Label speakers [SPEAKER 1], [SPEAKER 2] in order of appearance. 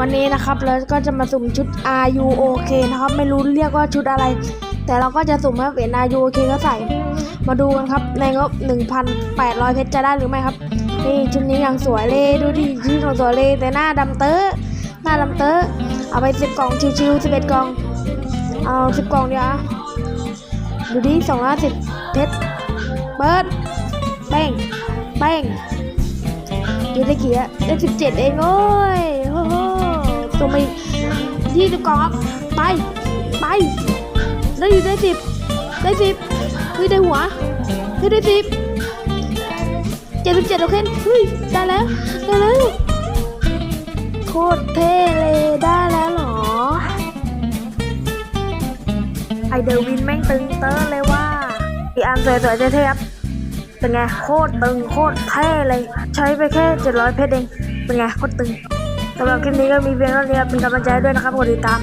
[SPEAKER 1] วันนี้นะครับเราก็จะมาสุ่มชุด RU OK นะครับ ไม่รู้เรียกว่าชุดอะไร แต่เราก็จะสุ่มให้เป็น RU OK ก็ใส่ มาดูกันครับในงบ 1,800 เพชรจะได้หรือไม่ครับ นี่ชุดนี้ยังสวยเลยดูดิชุดของสวยเลยแต่หน้าดำเตอะหน้าดำเตอะเอาไป 10 กล่องชิวๆ11 กล่อง เอา 10 กล่องเดียวอะดูดิ250เพชรเบิร์ดแป้งแป้งยืนได้กี่อะได้สิบเจ็ดเองโอ้ยโอ้ โหตัวมียี่สิบกล่องครับ ไป ไปแล้อยู่ได้สิบได้สิบเฮ้ยได้หัวเฮ้ยได้สิบเจ็ดสิบเจ็ดโอเคเฮ้ยได้แล้วได้แล้วโคตรเท่เลยได้แล้วหรอ ไอเดอร์วินแม่งตึงเตอร์เลยว่าอีอันสวยๆเท่ๆครับเป็นไงโคตรตึงโคตรเท่เลย ใช้ไปแค่ 700 เพชรเอง เป็นไงโคตรตึง สำหรับคลิปนี้ก็มีเพียงเท่านี้ครับเป็นกำลังใจด้วยนะครับกดติดตาม